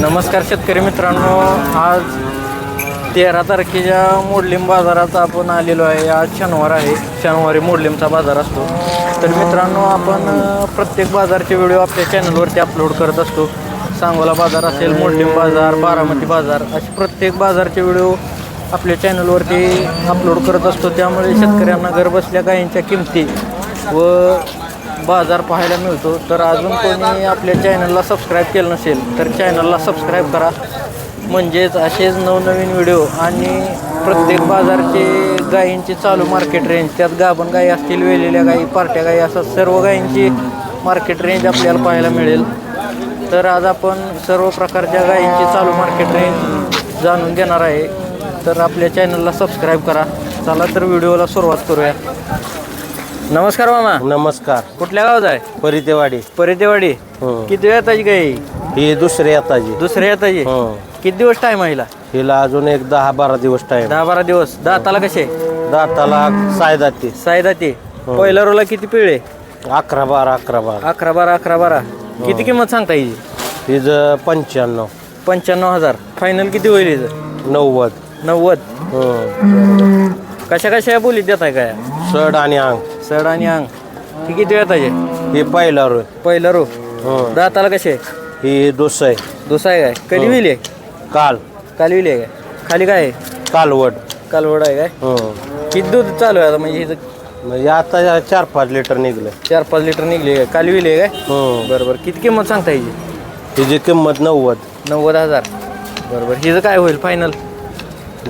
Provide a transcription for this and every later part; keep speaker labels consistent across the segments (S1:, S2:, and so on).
S1: नमस्कार शेतकरी मित्रांनो आज तेरा तारखेच्या मोडलिम बाजारात आपण आलेलो आहे. आज शनिवार आहे. शनिवारी मोडलिमचा बाजार असतो. तर मित्रांनो आपण प्रत्येक बाजारचे व्हिडिओ आपल्या चॅनलवरती अपलोड करत असतो. सांगोला बाजार असेल मोडलिम बाजार बारामती बाजार असे प्रत्येक बाजारचे व्हिडिओ आपल्या चॅनलवरती अपलोड करत असतो. त्यामुळे शेतकऱ्यांना घरबसल्या गायींच्या किमती व बाजार पाहायला मिळतो. तर अजून कोणी आपल्या चॅनलला सबस्क्राईब केलं नसेल तर चॅनलला सबस्क्राईब करा. म्हणजेच असेच नवनवीन व्हिडिओ आणि प्रत्येक बाजारचे गायींची चालू मार्केट रेंज त्यात गाभण गायी असतील वेलेल्या गायी पार्ट्या गायी असतात सर्व गायींची मार्केट रेंज आपल्याला पाहायला मिळेल. तर आज आपण सर्व प्रकारच्या गायींची चालू मार्केट रेंज जाणून घेणार आहे. तर आपल्या चॅनलला सबस्क्राईब करा. चला तर व्हिडिओला सुरुवात करूया. नमस्कार मामा.
S2: नमस्कार.
S1: कुठल्या गावात आहे?
S2: परितेवाडी.
S1: परितेवाडी.
S2: हं.
S1: किती वेळ येताची गाई
S2: ही दुसरी आताची
S1: दुसऱ्या येताची
S2: हं.
S1: किती दिवस टाइम आहे हिला?
S2: हिला अजून एक दहा बारा दिवस टाइम
S1: दहा बारा दिवस. दाताला कसे?
S2: दाताला सायदाती
S1: सायदाती
S2: हो.
S1: पहिल्या रोला किती पिळे?
S2: अकरा बारा अकरा बारा.
S1: अकरा बारा अकरा बारा. किती किंमत सांगता हिची
S2: हिचं पंच्याण्णव.
S1: पंच्याण्णव हजार. फायनल किती होईल हिचं
S2: नव्वद.
S1: नव्वद. कशा कशा बोलीत देत आहे काय?
S2: सड आणि अंग.
S1: सड आणि अंग ही किती वेळ येताचे
S2: ही पहिला रोय
S1: पहिलं रो.
S2: हं.
S1: दाताला कसे
S2: ही दुस आहे.
S1: दुसरा आहे काय? कधी
S2: हो.
S1: होईल हे?
S2: काल.
S1: काल होईल हे काय? खाली काय आहे?
S2: कालवड.
S1: कालवड आहे काय?
S2: हं.
S1: किती दूध चालू आहे आता? म्हणजे हिचं
S2: म्हणजे आता चार पाच लिटर निघलं.
S1: चार पाच लिटर निघले काय काल विले काय?
S2: हं.
S1: बरोबर. किती किंमत सांगता हिची?
S2: हिची किंमत नव्वद.
S1: नव्वद हजार. बरोबर. हिचं काय होईल? फायनल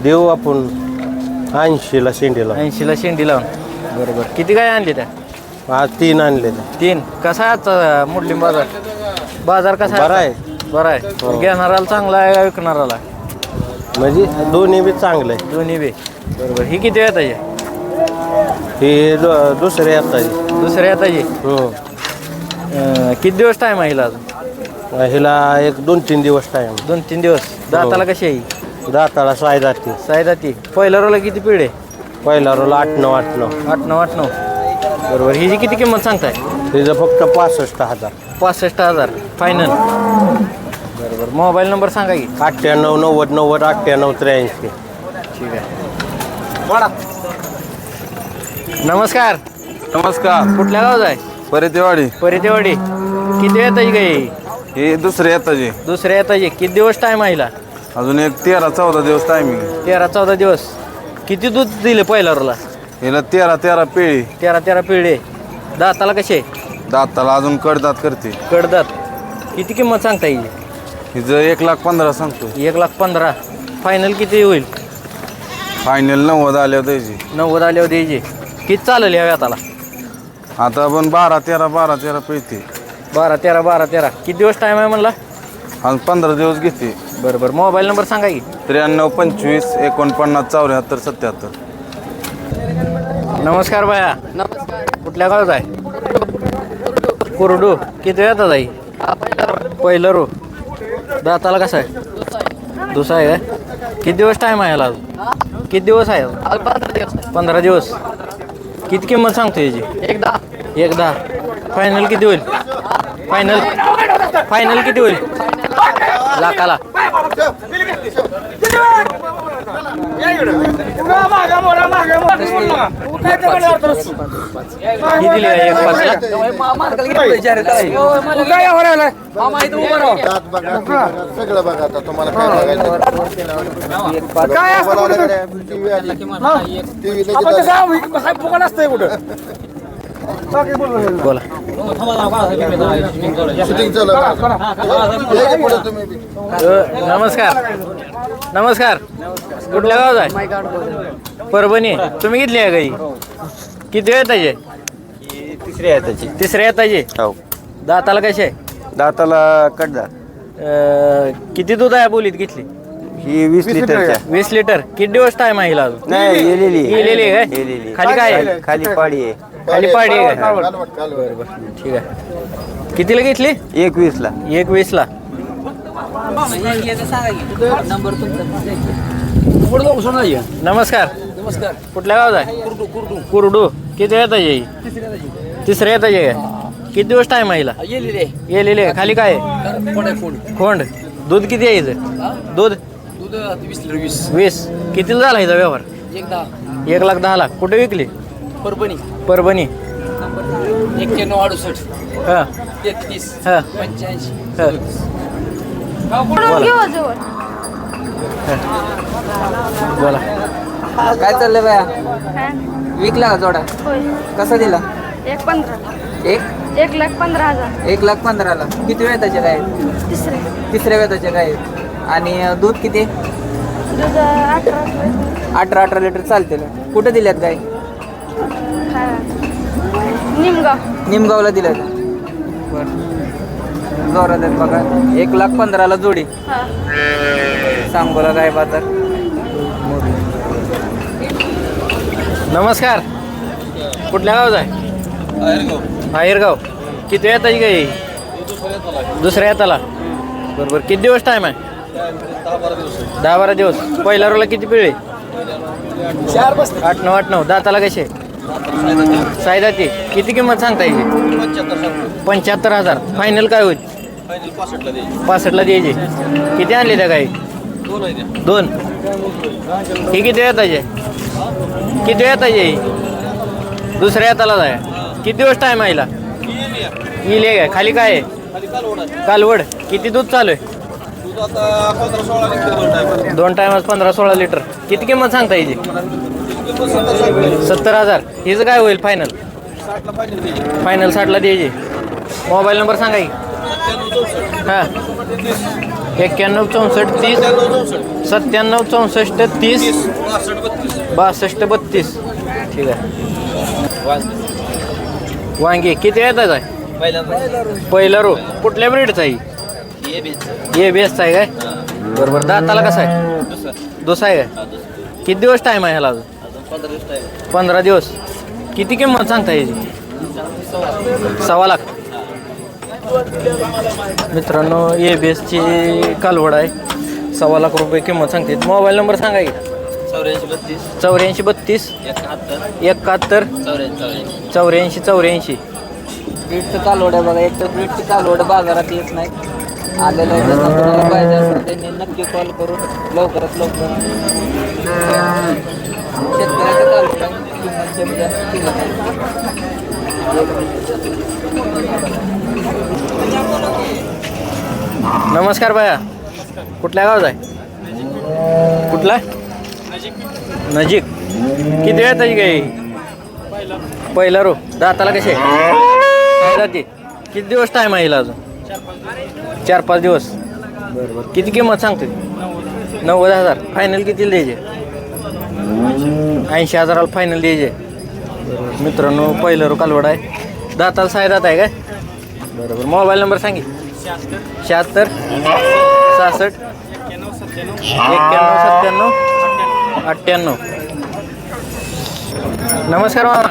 S2: देऊ आपण ऐंशीला शेंडीला
S1: ऐंशीला शेंडी लावून. बरोबर. किती काय आणली त्या?
S2: आज तीन आणले
S1: तीन. कसा आहे आजचा मुडलिम बाजार? बाजार कसा
S2: बरा
S1: आहे.
S2: आहे
S1: बरा आहे.
S2: हो.
S1: घेणाराला चांगला आहे का विकणाराला
S2: म्हणजे दोन्ही बी चांगले
S1: दोन्ही बी. बरोबर. ही किती येत आहे?
S2: ही दु- दुसरी आताची
S1: दुसऱ्या येताची
S2: हं.
S1: किती दिवस टाईम आहे हिला अजून?
S2: हिला एक दोन तीन दिवस टाइम
S1: दोन तीन दिवस. दाताला कशी आहे ही?
S2: दाताला साय जाते
S1: सायदाती पहिल्या रोला किती पिढे
S2: पहिला रोल आठ नऊ आठ नऊ.
S1: आठ नऊ आठ नऊ. बरोबर. हिची किती किंमत सांगताय?
S2: तिचं फक्त पासष्ट हजार.
S1: पासष्ट हजार. फायनल बरोबर. मोबाईल नंबर सांगा की.
S2: अठ्ठ्याण्णव नव्वद नव्वद अठ्ठ्याण्णव त्र्याऐंशी.
S1: ठीक आहे. नमस्कार.
S3: नमस्कार.
S1: कुठल्या गावात आहे?
S3: परितेवाडी.
S1: परितेवाडी. किती येताची गाई?
S3: हे दुसरे येताचे
S1: दुसऱ्या येताची किती दिवस टाईम आहे हिला?
S3: अजून एक तेरा चौदा दिवस टायमिंग
S1: तेरा चौदा दिवस. किती दूध दिले पहिल्या रोला
S3: हिला तेरा तेरा पेळी.
S1: तेरा तेरा पिढे दाताला कसे
S3: दाताला अजून कडदात करते.
S1: कडदात. किती किंमत सांगता येईल?
S3: हिचं एक लाख पंधरा सांगतो.
S1: एक लाख पंधरा. फायनल किती होईल?
S3: फायनल नव्वद आल्या द्यायची.
S1: नव्वद आल्यावर द्यायचे. किती चालेल या व्याताला?
S3: आता आपण बारा तेरा बारा तेरा पिळते.
S1: बारा तेरा बारा तेरा. किती दिवस टाईम आहे म्हणला?
S3: आज पंधरा दिवस घेते.
S1: बरं बरं. मोबाईल नंबर सांगा की.
S3: त्र्याण्णव पंचवीस एकोणपन्नास चौऱ्याहत्तर सत्याहत्तर.
S1: नमस्कार बाया. कुठल्या गावात आहे? कुरडू. किती येतात आई पहिलं रो. दाताला कसं आहे? दुसरा आहे काय? किती दिवस टाईम आहे याला अजून? किती दिवस आहे अजून? पंधरा दिवस किती किंमत सांगतो याची? एक दहा. एक दहा. फायनल किती होईल? फायनल फायनल किती होईल? लाखाला किती दिली आहे? एक पाच. लाख
S4: दात बघा ते बघा, सगळं बघा आता तुम्हाला काय बघायचं
S1: काय
S4: टीव्ही आली टीव्ही चालू आहे. बघा. या की पुढे तुम्ही बी.
S1: अ, नमस्कार. नमस्कार. कुठल्या गावात आहे? परभणी. तुम्ही घेतली आहे गाई? किती वेळ त्याचे
S2: तिसरी आहे त्याची
S1: तिसऱ्या येताचे
S2: हो.
S1: दाताला कसे
S2: दाताला कडदा
S1: किती दूध आहे बोलीत घेतली?
S2: ही वीस लिटरच्या.
S1: वीस लिटर. किती दिवस टाइम आहे हिला
S2: नाही
S1: आहे? खाली काय आहे?
S2: खाली पाडी आहे.
S1: खाली पाडी आहे. का? ठीक आहे. कितीला घेतली?
S2: एक वीस ला
S1: एक वीसला नमस्कार.
S5: नमस्कार.
S1: कुठल्या गावात आहे?
S5: कुरडू कुरडू.
S1: कुरडू. किती येत आहे तिसऱ्या येत आहे. किती दिवस टाइम आहे हिला? येलेले आहे. खाली काय? आहे? खोंड दूध किती आहे इथं? दूध?
S5: दूध वीस
S1: कितीला झाला इथं व्यवहार?
S5: एक
S1: लाख दहा लाख. कुठे विकली?
S5: परभणी.
S1: परभणी.
S5: एक्क्याण्णव अडुसष्ट.
S1: हां.
S5: तेहतीस.
S1: हां.
S5: पंच्याऐंशी.
S1: हां. बोला. बोला.
S6: काय चाललंय बाया? विकला का जोडा. कसा दिला?
S7: एक पंधरा.
S6: एक?
S7: एक लाख पंधरा हजार.
S6: एक लाख पंधराला. किती वेळ त्याचे काय
S7: तिसरे.
S6: तिसऱ्या वेताचे काय आणि अं, दूध किती?
S7: दूध अठरा.
S6: अठरा अठरा लिटर चालते कुठे दिल्यात गाय.
S7: निमगाव.
S6: निमगावला दिल्यात बरं. जोरात आहेत बघा. एक लाख पंधराला जोडी.
S7: हा.
S6: सांगोला गाय बाजार?
S1: नमस्कार. कुठल्या गावात आहे? आयरगाव किती वेळ येताची काही दुसऱ्या येताला. बरोबर. किती दिवस टाईम आहे? दहा बारा दिवस. पहिल्या रोला किती पिळे? आठ नऊ आठ नऊ. दाताला कसे? सायदाती किती किंमत सांगता येईल? पंच्याहत्तर हजार. फायनल काय होईल? पासष्टला द्यायची. किती आणले त्या काही दोन. ही किती येत आहे किती येत आहे दुसऱ्या येताला जाय. किती दिवस टाईम आहे येईल काय खाली काय आहे? कालवड. किती दूध चालू आहे? दोन टायमाच पंधरा सोळा लिटर. किती किंमत सांगता याची सत्तर हजार. हिचं काय होईल फायनल फायनल साठला द्यायची. मोबाईल नंबर सांगा की. हां. एक्क्याण्णव चौसष्ट तीस. सत्त्याण्णव चौसष्ट तीस. बासष्ट बत्तीस. ठीक आहे. वांगी. किती येतात आहे पहिला रो कुठल्या ब्रेडचा आहे? ये बेस्ट आहे काय? बरोबर. दाताला कसा आहे? दुसरा. आहे काय? किती दिवस टाईम आहे ह्याला अजून? पंधरा दिवस किती किंमत सांगता याची सव्वा लाख. मित्रांनो ए बी एसची कालवड आहे. सव्वा लाख रुपये किंमत सांगते. मोबाईल नंबर सांगा की.
S5: चौऱ्याऐंशी बत्तीस.
S1: चौऱ्याऐंशी बत्तीस.
S5: एकाहत्तर. चौऱ्याऐंशी
S1: चौऱ्याऐंशी.
S6: ब्रीडचं कालवड आहे बघा. एक तर ब्रीडची कालवड बाजारात येत नाही. आलेलं आहे पाहिजे त्यांनी नक्की कॉल करून लवकरात लवकर किंमत कमी जास्त
S1: नमस्कार बाया कुठल्या गावात आहे? कुठला? नजीक. किती वेळ त्याची काही पहिला रो दाताला कसे? जाते किती दिवस टाईम आहे अजून? चार पाच दिवस. बरोबर किती किंमत सांगते नव्वद हजार. फायनल किती द्यायचे? ऐंशी हजाराला फायनल द्यायचे मित्रांनो पहिलं रो कालवड आहे. दाताला साय दात आहे काय? बरोबर. मोबाईल नंबर सांगी शहात्तर. सहासष्ट. एक्क्याण्णव सत्त्याण्णव. अठ्ठ्याण्णव. नमस्कार मामा.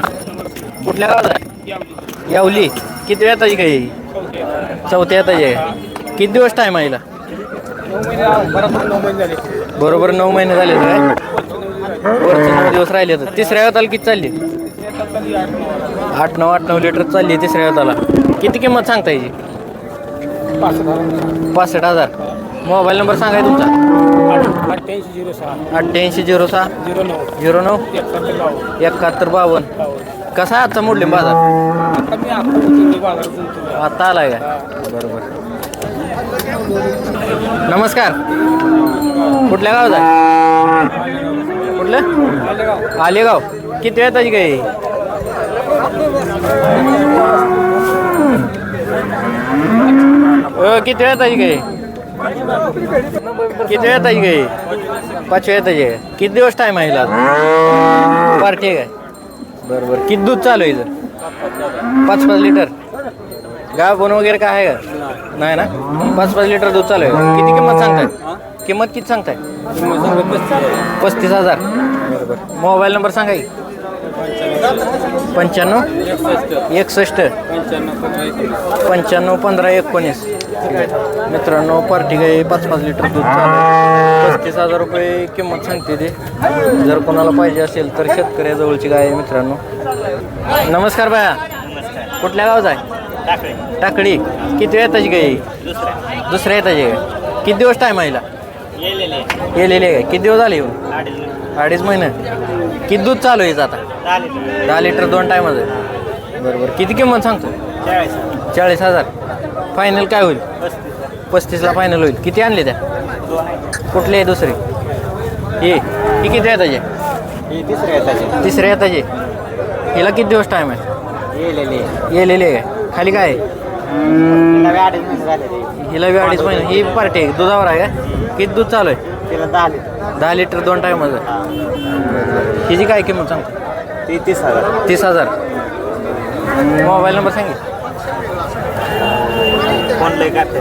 S1: कुठल्या गावात आहे? यावली. किती वेळ येताची काही चौथ्या येताची आहे. किती दिवस टाईम आहे हिला? बरोबर नऊ महिने झाले. काय? वरचे नऊ दिवस राहिले तर. तिसऱ्या वेळाला किती चालली? आठ नऊ आठ नऊ लिटर चालली तिसऱ्या वेळाला किती किंमत सांगता याची पासष्ट हजार. मोबाईल नंबर सांगाय तुमचा? अठ्ठ्याऐंशी झिरो सहा. झिरो नऊ. एकाहत्तर बावन्न. कसा आहे आजचा मोडलिंब बाजार? आता आलाय का? बरोबर. नमस्कार. कुठल्या गावात कुठलं आलेगाव. किती वेळ ताजी काही अ, किती वेळ ताजी काही किती वेळ ताजी काही पाच वेळ ताजी किती दिवस टाईम आहे हिला? पार्टी आहे काय? बरं बरं. किती दूध चालू आहे इथं? पाच पाच लिटर? गाव बोन वगैरे काय आहे का? नाही ना? पाच पाच लिटर दूध चालू आहे. किती किंमत सांगताय? किंमत किती सांगताय? पस्तीस हजार. बरोबर मोबाईल नंबर सांगा की. पंच्याण्णव? एकसष्ट. पंच्याण्णव पंधरा एकोणीस. मित्रांनो पार्टी गाई पाच पाच लिटर दूध चालू. पस्तीस हजार रुपये किंमत सांगते ते. जर कोणाला पाहिजे असेल तर शेतकऱ्याजवळची गाय आहे मित्रांनो. नमस्कार बाया. कुठल्या गावात आहे? टाकळी. किती येताची गाई? दुसऱ्या. येताची गाय किती दिवस टाईम आहे गेलेले आहे. किती दिवस झाले येऊन? अडीच महिने. किती दूध चालू आहे आता? दहा लिटर. दोन टायमाचं बरोबर. किती किंमत सांगतो चाळीस हजार. फायनल काय होईल? पस्तीसला फायनल होईल. किती आणले त्या? कुठले आहे दुसरे? हे. ही किती आहे त्याचे?
S5: तिसऱ्या येताची
S1: तिसऱ्या आहे त्याचे. हिला किती दिवस टाईम आहे.
S5: येलेली
S1: आहे. खाली काय आहे?
S5: अडीच महिने झाले
S1: हिला बी अडीच महिने. ही पार्टी आहे. दुधावर आहे का? किती दूध चालू आहे?
S5: तिला दहा लिटर.
S1: दहा लिटर दोन टायमाचं. हिची काय किंमत सांगतो?
S5: ती तीस हजार.
S1: तीस हजार. मोबाईल नंबर सांगितलं
S5: फोन लय काढते